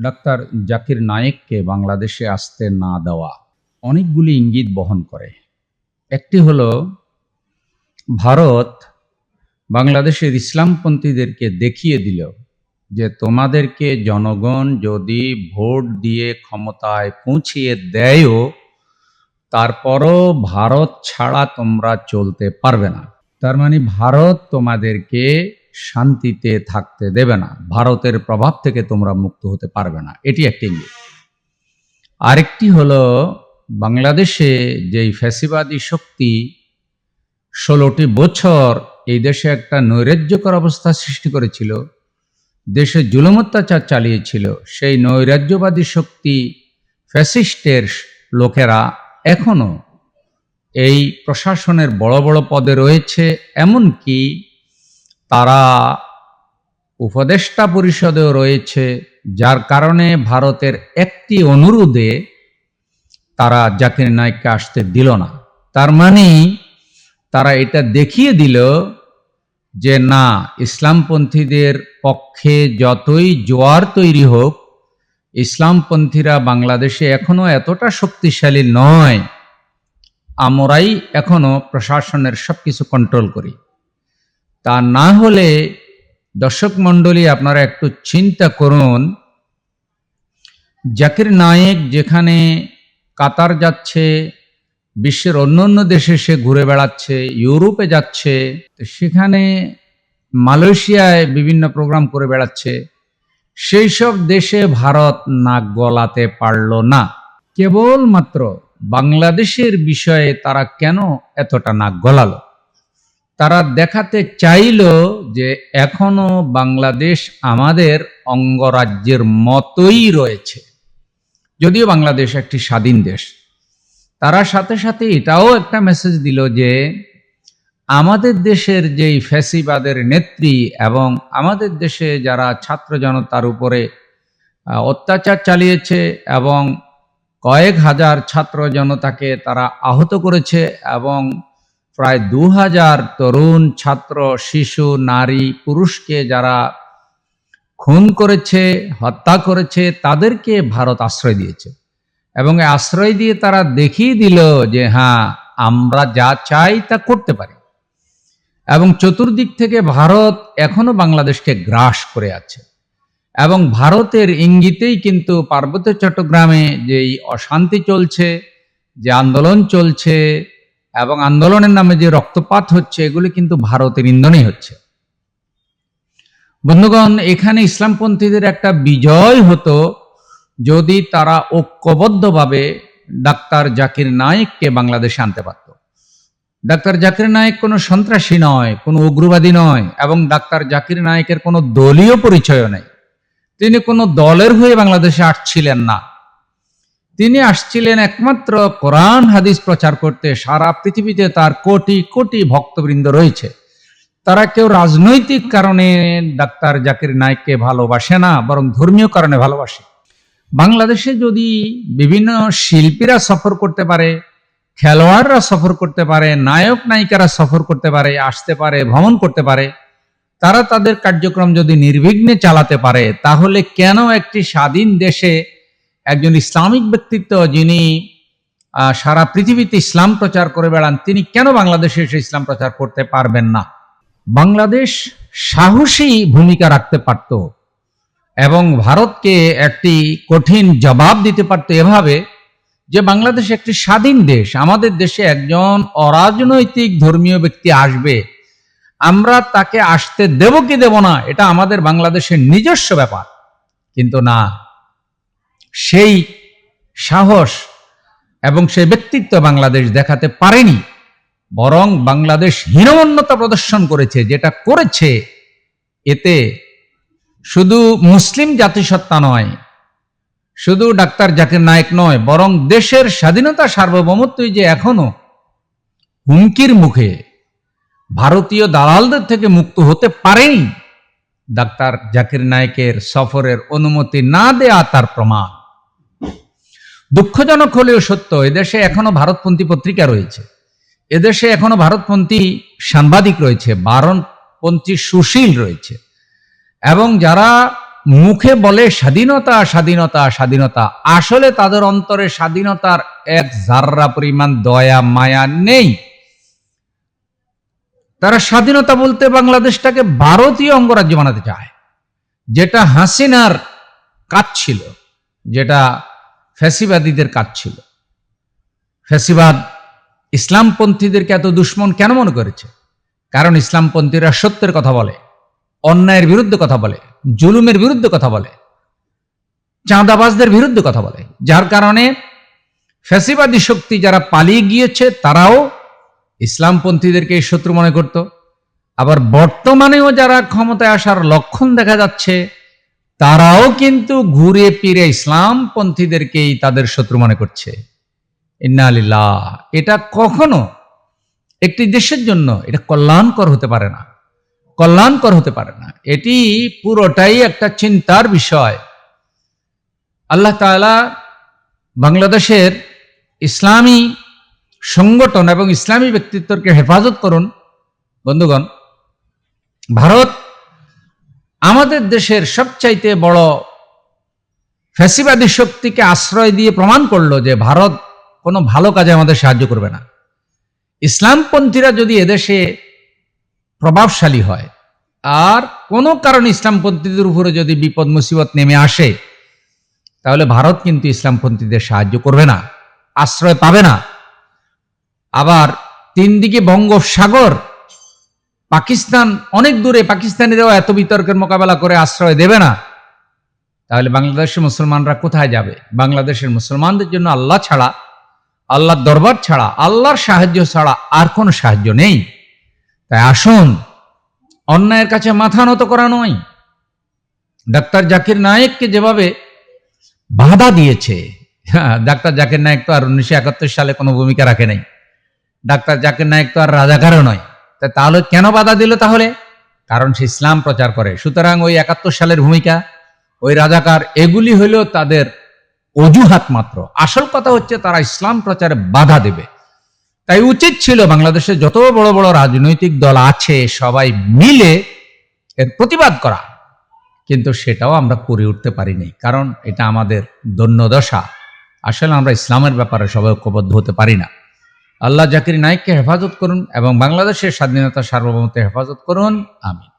Doctor Zakir নায়েককে বাংলাদেশে আসতে না দেওয়া অনেকগুলি ইঙ্গিত বহন করে। একটি হলো, ভারত বাংলাদেশের ইসলামপন্থীদেরকে দেখিয়ে দিল যে তোমাদেরকে জনগণ যদি ভোট দিয়ে ক্ষমতায় পৌঁছিয়ে দেয়ও, তারপরও ভারত ছাড়া তোমরা চলতে পারবে না। তার মানে ভারত তোমাদেরকে শান্তিতে থাকতে দেবে না। ভারতের প্রভাব থেকে তোমরা মুক্ত হতে পারবে না। এটি একটি ইঙ্গিত। আরেকটি হলো, বাংলাদেশে যেই ফ্যাসিবাদী শক্তি ষোলোটি বছর এই দেশে একটা নৈরাজ্যকর অবস্থা সৃষ্টি করেছিল, দেশে জুলুম অত্যাচার চালিয়েছিল, সেই নৈরাজ্যবাদী শক্তি ফ্যাসিস্টের লোকেরা এখনও এই প্রশাসনের বড় বড় পদে রয়েছে, এমনকি তারা উপদেষ্টা পরিষদেও রয়েছে, যার কারণে ভারতের একটি অনুরোধে তারা জাকির নায়ককে আসতে দিল না। তার মানে তারা এটা দেখিয়ে দিল যে না, ইসলামপন্থীদের পক্ষে যতই জোয়ার তৈরি হোক, ইসলামপন্থীরা বাংলাদেশে এখনও এতটা শক্তিশালী নয়, আমরাই এখনও প্রশাসনের সবকিছু কন্ট্রোল করি। তা না হলে দর্শক মণ্ডলী আপনারা একটু চিন্তা করুন। জাকির নায়েক যেখানে কাতার যাচ্ছে, বিশ্বের অন্য অন্য দেশে সে ঘুরে বেড়াচ্ছে, ইউরোপে যাচ্ছে সেখানে মালয়েশিয়ায় বিভিন্ন প্রোগ্রাম করে বেড়াচ্ছে। সেই সব দেশে ভারত নাক গলাতে পারল না। কেবলমাত্র বাংলাদেশের বিষয়ে তারা কেন এতটা নাক গলালো? তারা দেখাতে চাইল যে এখনও বাংলাদেশ আমাদের অঙ্গরাজ্যের মতোই রয়েছে। যদিও বাংলাদেশ একটি স্বাধীন দেশ। তারা সাথে সাথে এটাও একটা মেসেজ দিল যে আমাদের দেশের যেই ফ্যাসিবাদের নেত্রী এবং আমাদের দেশে যারা ছাত্র জনতার উপরে অত্যাচার চালিয়েছে এবং কয়েক হাজার ছাত্র জনতাকে তারা আহত করেছে এবং প্রায় দু হাজার তরুণ ছাত্র, শিশু, নারী, পুরুষকে যারা খুন করেছে, হত্যা করেছে, তাদেরকে ভারত আশ্রয় দিয়েছে। এবং আশ্রয় দিয়ে তারা দেখিয়ে দিল যে হ্যাঁ আমরা যা চাই তা করতে পারি। এবং চতুর্দিক থেকে ভারত এখনও বাংলাদেশকে গ্রাস করে আছে। এবং ভারতের ইঙ্গিতেই কিন্তু পার্বত্য চট্টগ্রামে যেই অশান্তি চলছে, যে আন্দোলন চলছে এবং আন্দোলনের নামে যে রক্তপাত হচ্ছে, এগুলি কিন্তু ভারতের ইন্ধনেই হচ্ছে। বন্ধুগণ, এখানে ইসলামপন্থীদের একটা বিজয় হতো যদি তারা ঐক্যবদ্ধভাবে ডাক্তার জাকির নায়েককে বাংলাদেশে আনতে পারত। ডাক্তার জাকির নায়েক কোনো সন্ত্রাসী নয়, কোনো উগ্রবাদী নয়, এবং ডাক্তার জাকির নায়েকের কোনো দলীয় পরিচয় নেই। তিনি কোনো দলের হয়ে বাংলাদেশে আসছিলেন না। তিনি আসছিলেন একমাত্র কোরআন হাদিস প্রচার করতে। সারা পৃথিবীতে তার কোটি কোটি ভক্তবৃন্দ রয়েছে। তারা কেউ রাজনৈতিক কারণে ডাক্তার জাকির নায়ককে ভালোবাসে না, বরং ধর্মীয় কারণে ভালোবাসে। বাংলাদেশে যদি বিভিন্ন শিল্পীরা সফর করতে পারে, খেলোয়াড়রা সফর করতে পারে, নায়ক নায়িকারা সফর করতে পারে, আসতে পারে, ভ্রমণ করতে পারে, তারা তাদের কার্যক্রম যদি নির্বিঘ্নে চালাতে পারে, তাহলে কেন একটি স্বাধীন দেশে একজন ইসলামিক ব্যক্তিত্ব যিনি সারা পৃথিবীতে ইসলাম প্রচার করে বেড়ান, তিনি কেন বাংলাদেশে এসে ইসলাম প্রচার করতে পারবেন না? বাংলাদেশ সাহসী ভূমিকা রাখতে পারত এবং ভারতকে একটি কঠিন জবাব দিতে পারত এভাবে যে বাংলাদেশ একটি স্বাধীন দেশ, আমাদের দেশে একজন অরাজনৈতিক ধর্মীয় ব্যক্তি আসবে, আমরা তাকে আসতে দেব কি দেব না, এটা আমাদের বাংলাদেশের নিজস্ব ব্যাপার। কিন্তু না সেই সাহস এবং সেই ব্যক্তিত্ব বাংলাদেশ দেখাতে পারেনি, বরং বাংলাদেশ হীনমন্যতা প্রদর্শন করেছে, যেটা করেছে এতে শুধু মুসলিম জাতিসত্তা নয়, শুধু ডাক্তার জাকির নায়ক নয়, বরং দেশের স্বাধীনতা সার্বভৌমত্বই যে এখনও হুমকির মুখে ভারতীয় দালালদের থেকে মুক্ত হতে পারেনি, ডাক্তার জাকির নায়েকের সফরের অনুমতি না দেয়া তার প্রমাণ। দুঃখজনক হলেও সত্য, এদেশে এখনও ভারতপন্থী পত্রিকা রয়েছে। এদেশে এখনও ভারতপন্থী সাংবাদিক রয়েছে, বারণপন্থী সুশীল রয়েছে। এবং যারা মুখে বলে স্বাধীনতা স্বাধীনতা স্বাধীনতা, আসলে তাদের অন্তরে স্বাধীনতার এক জাররা পরিমাণ দয়া, মায়া নেই। তারা স্বাধীনতা বলতে বাংলাদেশটাকে ভারতীয় অঙ্গরাজ্য বানাতে চায়, যেটা হাসিনার কাজ ছিল, যেটা ফ্যাসিবাদীদের কাজ ছিল। ফ্যাসিবাদ ইসলামপন্থীদেরকে এত দুশ্মন কেন মনে করেছে? কারণ ইসলামপন্থীরা সত্যের কথা বলে, অন্যায়ের বিরুদ্ধে কথা বলে, জুলুমের বিরুদ্ধে কথা বলে, চাঁদাবাজদের বিরুদ্ধে কথা বলে। যার কারণে ফ্যাসিবাদী শক্তি যারা পালিয়ে গিয়েছে, তারাও ইসলামপন্থীদেরকে শত্রু মনে করত। আবার বর্তমানেও যারা ক্ষমতায় আসার লক্ষণ দেখা যাচ্ছে তারাও কিন্তু ঘুরে ফিরে ইসলামপন্থীদেরকেই তাদের শত্রু মনে করছে। ইন্নালিল্লাহ এটা কখনো একটি দেশের জন্য এটা কল্যাণকর হতে পারে না। কল্যাণকর হতে পারে না। এটি পুরোটাই একটা চিন্তার বিষয়। আল্লাহ তাআলা বাংলাদেশের ইসলামী সংগঠন এবং ইসলামী ব্যক্তিত্বকে হেফাজত করুন। বন্ধুগণ, ভারত আমাদের দেশের সবচাইতে বড় ফ্যাসিবাদী শক্তিকে আশ্রয় দিয়ে প্রমাণ করল যে ভারত কোনো ভালো কাজে আমাদের সাহায্য করবে না। ইসলামপন্থীরা যদি এদেশে প্রভাবশালী হয়, আর কোনো কারণে ইসলামপন্থীদের উপরে যদি বিপদ, মুসিবত নেমে আসে, তাহলে ভারত কিন্তু ইসলামপন্থীদের সাহায্য করবে না, আশ্রয় পাবে না। আবার তিন দিকে বঙ্গোপসাগর পাকিস্তান অনেক দূরে পাকিস্তানিরাও এত বিতর্কের মোকাবেলা করে আশ্রয় দেবে না। তাহলে বাংলাদেশের মুসলমানরা কোথায় যাবে? বাংলাদেশের মুসলমানদের জন্য আল্লাহ ছাড়া আল্লাহর দরবার ছাড়া আল্লাহর সাহায্য ছাড়া আর কোনো সাহায্য নেই। তাই আসুন অন্যায়ের কাছে মাথা নত করা নয়। ডাক্তার জাকির নায়েককে যেভাবে বাধা দিয়েছে হ্যাঁ, ডাক্তার জাকির নায়েক তো আর উনিশশো একাত্তর সালে কোনো ভূমিকা রাখে নাই। ডাক্তার জাকির নায়েক তো আর রাজাকারও নয়। তাহলে কেন বাধা দিল তাহলে? কারণ সে ইসলাম প্রচার করে। সুতরাং ওই একাত্তর সালের ভূমিকা, ওই রাজাকার, এগুলি হইল তাদের অজুহাত মাত্র। আসল কথা হচ্ছে তারা ইসলাম প্রচারে বাধা দেবে। তাই উচিত ছিল বাংলাদেশে যত বড় বড় রাজনৈতিক দল আছে, সবাই মিলে এর প্রতিবাদ করা। কিন্তু সেটাও আমরা করে উঠতে পারিনি, কারণ এটা আমাদের দৈন্যদশা। আসলে আমরা ইসলামের ব্যাপারে সবাই ঐক্যবদ্ধ হতে পারি না। আল্লাহ জাকির নাইককে হেফাজত করুন এবং বাংলাদেশের স্বাধীনতা সার্বভৌমত্বে হেফাজত করুন। আমিন।